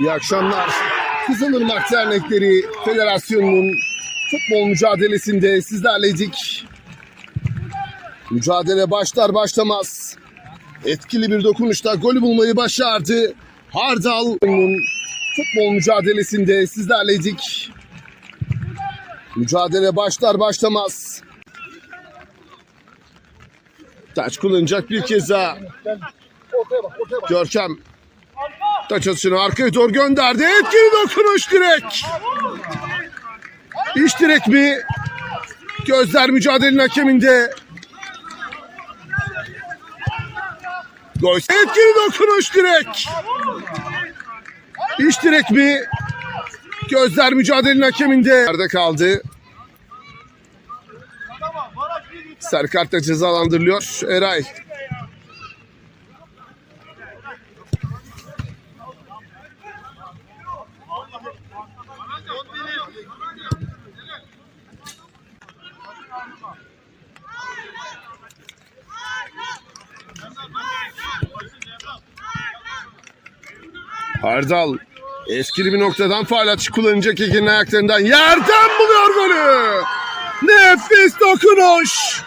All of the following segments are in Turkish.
İyi akşamlar. Kızılırmak Dernekleri Federasyonu'nun futbol mücadelesinde sizlerleydik. Mücadele başlar başlamaz. Etkili bir dokunuşta golü bulmayı başardı. Hardal'ın futbol mücadelesinde sizlerleydik. Mücadele başlar başlamaz. Taç kullanacak bir kez daha. Görkem taç atışını arkaya doğru gönderdi. Etkili dokunuş direk. İş direk mi? Gözler mücadelenin hakeminde. Gol. Etkili dokunuş direk. İş direk mi? Gözler mücadelenin hakeminde. Nerede kaldı? Serkart da cezalandırılıyor. Eray. Hardal etkili bir noktadan faal atışı kullanacak Ege'nin ayaklarından yerden buluyor golü. Nefis dokunuş.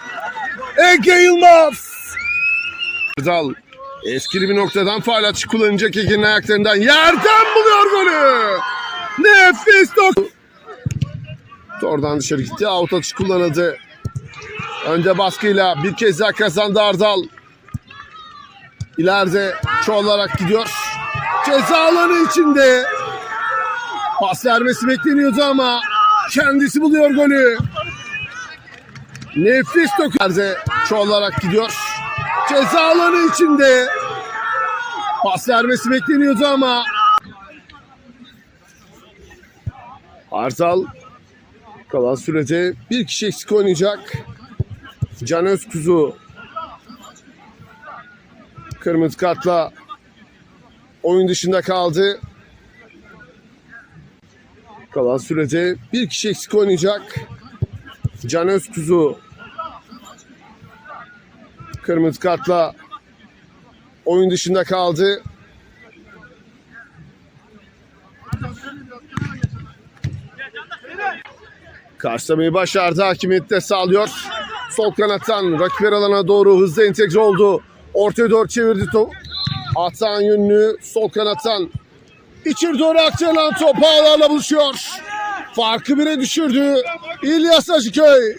Ege Yılmaz. Hardal etkili bir noktadan faal atışı kullanacak Ege'nin ayaklarından yerden buluyor golü. Nefis dokunuş. Oradan dışarı gitti. Out atışı kullanıldı. Önde baskıyla bir kez daha kazandı Ardal. İleride çoğalarak gidiyor. Ceza alanı içinde. Pas vermesi bekleniyordu ama kendisi buluyor golü. Nefis dokuzlarda çoğalarak gidiyor. Ceza alanı içinde. Pas vermesi bekleniyordu ama Arzal kalan sürede bir kişi eksik oynayacak. Can Özkuzu kırmızı kartla oyun dışında kaldı. Kalan sürede bir kişi eksik oynayacak. Can Özkuzu kırmızı kartla oyun dışında kaldı. Karşılamayı başardı. Hakimiyeti de sağlıyor. Sol kanattan rakipler alana doğru hızlı entegre oldu. Ortaya doğru çevirdi top. Atan yönlü sol kanattan içeri doğru aktarılan top ağlarla buluşuyor. Farkı bire düşürdü. İlyas Acıköy.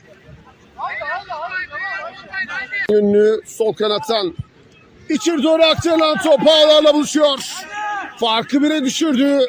Yönlü sol kanattan içeri doğru aktarılan top ağlarla buluşuyor. Farkı bire düşürdü.